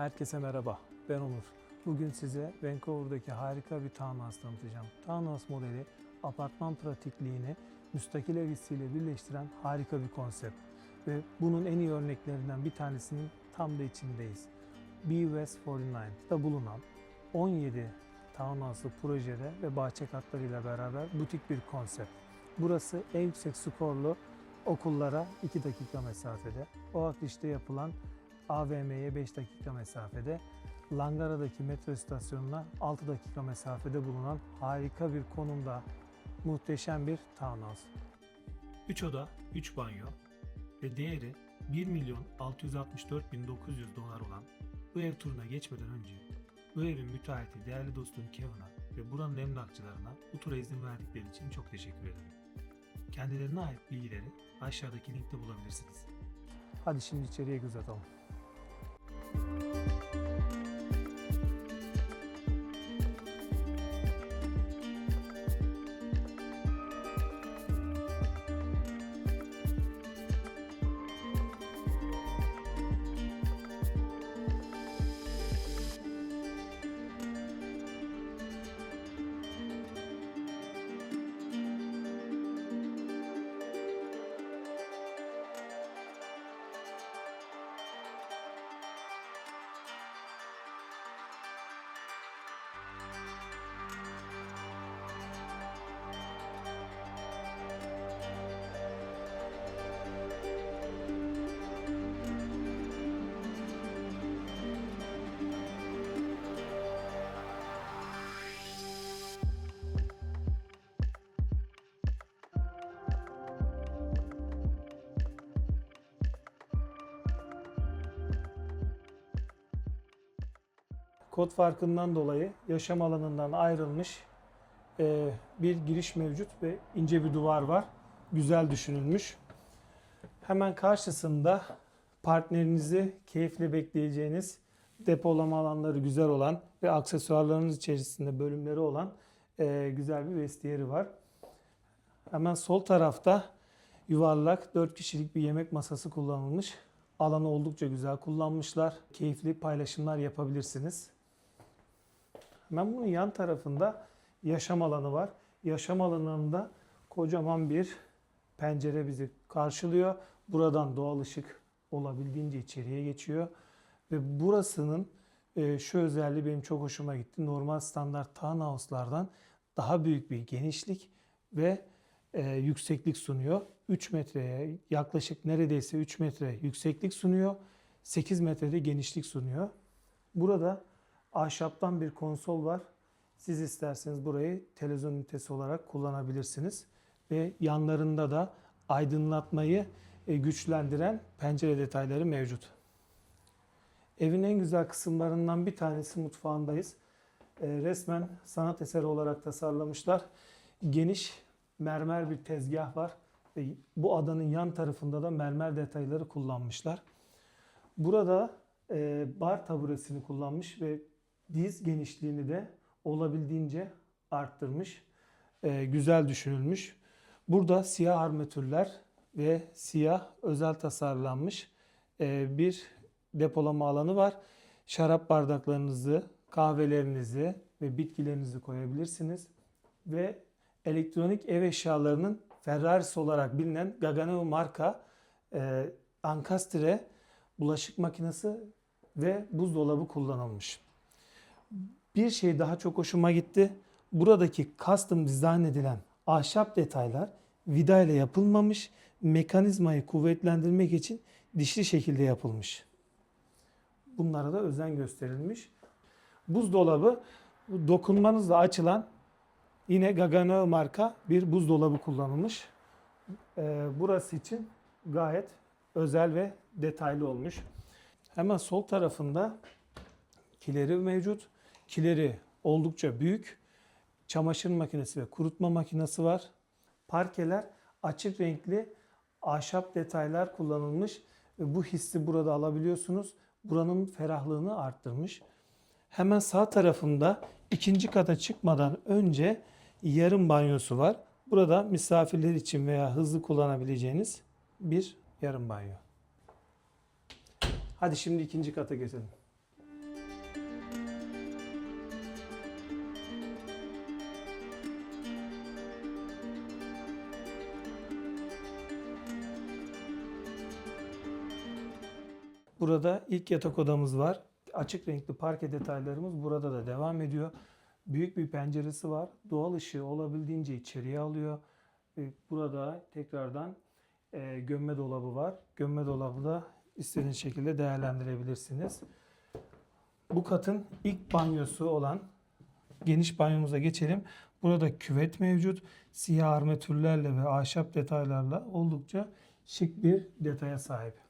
Herkese merhaba, ben Onur. Bugün size Vancouver'daki harika bir townhouse tanıtacağım. Townhouse modeli apartman pratikliğini müstakil ev hissiyle birleştiren harika bir konsept. Ve bunun en iyi örneklerinden bir tanesinin tam da içindeyiz. B West 49'da bulunan 17 townhouse'lı projede ve bahçe katlarıyla beraber butik bir konsept. Burası en yüksek skorlu okullara 2 dakika mesafede. Oaklish'te yapılan AVM'ye 5 dakika mesafede, Langara'daki metro istasyonuna 6 dakika mesafede bulunan harika bir konumda muhteşem bir townhouse. 3 oda, 3 banyo ve değeri 1 milyon 664 bin 900 dolar olan bu ev turuna geçmeden önce bu evin müteahhiti değerli dostum Kevin'a ve buranın emlakçılarına bu tura izin verdikleri için çok teşekkür ederim. Kendilerine ait bilgileri aşağıdaki linkte bulabilirsiniz. Hadi şimdi içeriye göz atalım. Kod farkından dolayı yaşam alanından ayrılmış e, bir giriş mevcut ve ince bir duvar var. Güzel düşünülmüş. Hemen karşısında partnerinizi keyifle bekleyeceğiniz depolama alanları güzel olan ve aksesuarlarınız içerisinde bölümleri olan e, güzel bir vestiyeri var. Hemen sol tarafta yuvarlak 4 kişilik bir yemek masası kullanılmış. Alanı oldukça güzel kullanmışlar. Keyifli paylaşımlar yapabilirsiniz. Hemen bunun yan tarafında yaşam alanı var. Yaşam alanında kocaman bir pencere bizi karşılıyor. Buradan doğal ışık olabildiğince içeriye geçiyor. Ve burasının e, şu özelliği benim çok hoşuma gitti. Normal standart townhouse'lardan daha büyük bir genişlik ve e, yükseklik sunuyor. 3 metreye yaklaşık neredeyse 3 metre yükseklik sunuyor. 8 metrede genişlik sunuyor. Burada ahşaptan bir konsol var. Siz isterseniz burayı televizyon ünitesi olarak kullanabilirsiniz. Ve yanlarında da aydınlatmayı e, güçlendiren pencere detayları mevcut. Evin en güzel kısımlarından bir tanesi mutfağındayız. E, Resmen sanat eseri olarak tasarlamışlar. Geniş mermer bir tezgah var. Bu adanın yan tarafında da mermer detayları kullanmışlar. Burada e, bar taburesini kullanmış ve diz genişliğini de olabildiğince arttırmış. E, güzel düşünülmüş. Burada siyah armatürler ve siyah özel tasarlanmış e, bir depolama alanı var. Şarap bardaklarınızı, kahvelerinizi ve bitkilerinizi koyabilirsiniz. Ve elektronik ev eşyalarının Ferrari'si olarak bilinen Gagano marka e, Ankastre bulaşık makinesi ve buzdolabı kullanılmış. Bir şey daha çok hoşuma gitti. Buradaki custom dizayn edilen ahşap detaylar vida ile yapılmamış, mekanizmayı kuvvetlendirmek için dişli şekilde yapılmış. Bunlara da özen gösterilmiş. Buzdolabı dokunmanızla açılan yine Gagano marka bir buzdolabı kullanılmış. Ee, burası için gayet özel ve detaylı olmuş. Hemen sol tarafında kileri mevcut. Kileri oldukça büyük. Çamaşır makinesi ve kurutma makinesi var. Parkeler açık renkli ahşap detaylar kullanılmış bu hissi burada alabiliyorsunuz. Buranın ferahlığını arttırmış. Hemen sağ tarafında ikinci kata çıkmadan önce yarım banyosu var. Burada misafirler için veya hızlı kullanabileceğiniz bir yarım banyo. Hadi şimdi ikinci kata geçelim. Burada ilk yatak odamız var. Açık renkli parke detaylarımız burada da devam ediyor. Büyük bir penceresi var. Doğal ışığı olabildiğince içeriye alıyor. Burada tekrardan e, gömme dolabı var. Gömme dolabı da istediğiniz şekilde değerlendirebilirsiniz. Bu katın ilk banyosu olan geniş banyomuza geçelim. Burada küvet mevcut. Siyah armatürlerle ve ahşap detaylarla oldukça şık bir detaya sahip.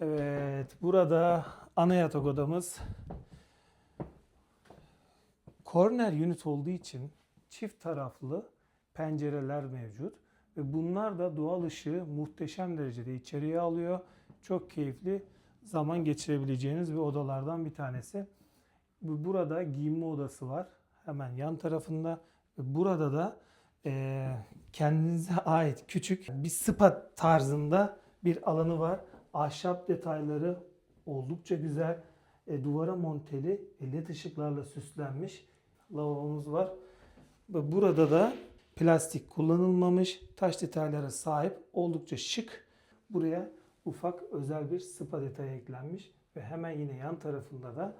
Evet, burada ana yatak odamız. Korner unit olduğu için çift taraflı pencereler mevcut ve bunlar da doğal ışığı muhteşem derecede içeriye alıyor. Çok keyifli zaman geçirebileceğiniz bir odalardan bir tanesi. Bu- Burada giyinme odası var. Hemen yan tarafında. Burada da eee, kendinize ait küçük bir spa tarzında bir alanı var. Ahşap detayları oldukça güzel. E, duvara monteli led ışıklarla süslenmiş lavabomuz var. Burada da plastik kullanılmamış taş detaylara sahip oldukça şık. Buraya ufak özel bir spa detayı eklenmiş ve hemen yine yan tarafında da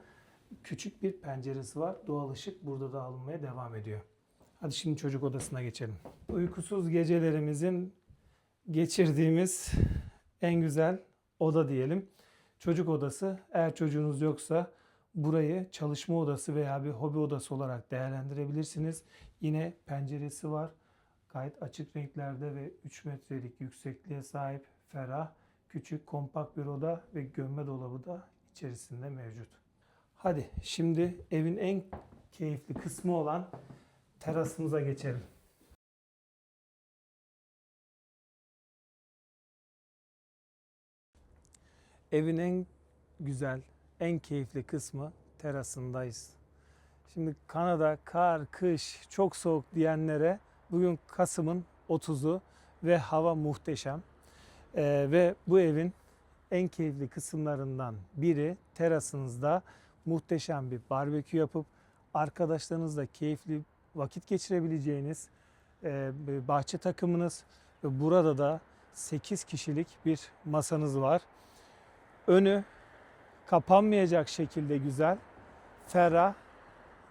küçük bir penceresi var. Doğal ışık burada da alınmaya devam ediyor. Hadi şimdi çocuk odasına geçelim. Uykusuz gecelerimizin geçirdiğimiz en güzel oda diyelim. Çocuk odası. Eğer çocuğunuz yoksa burayı çalışma odası veya bir hobi odası olarak değerlendirebilirsiniz. Yine penceresi var. Gayet açık renklerde ve 3 metrelik yüksekliğe sahip ferah, küçük, kompakt bir oda ve gömme dolabı da içerisinde mevcut. Hadi şimdi evin en keyifli kısmı olan terasımıza geçelim. Evin en güzel, en keyifli kısmı terasındayız. Şimdi Kanada kar, kış, çok soğuk diyenlere bugün Kasım'ın 30'u ve hava muhteşem. Ee, ve bu evin en keyifli kısımlarından biri terasınızda muhteşem bir barbekü yapıp arkadaşlarınızla keyifli vakit geçirebileceğiniz e, bahçe takımınız ve burada da 8 kişilik bir masanız var. Önü kapanmayacak şekilde güzel, ferah,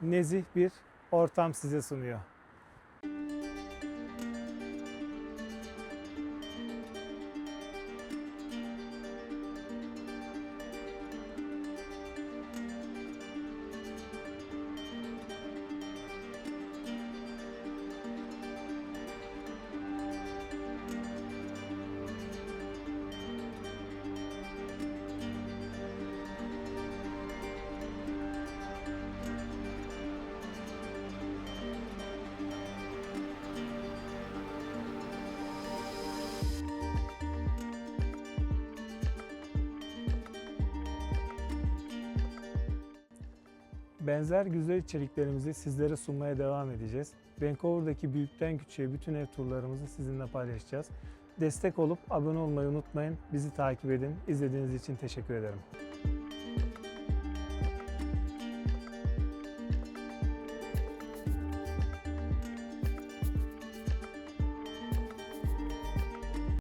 nezih bir ortam size sunuyor. Benzer güzel içeriklerimizi sizlere sunmaya devam edeceğiz. Vancouver'daki büyükten küçüğe bütün ev turlarımızı sizinle paylaşacağız. Destek olup abone olmayı unutmayın. Bizi takip edin. İzlediğiniz için teşekkür ederim.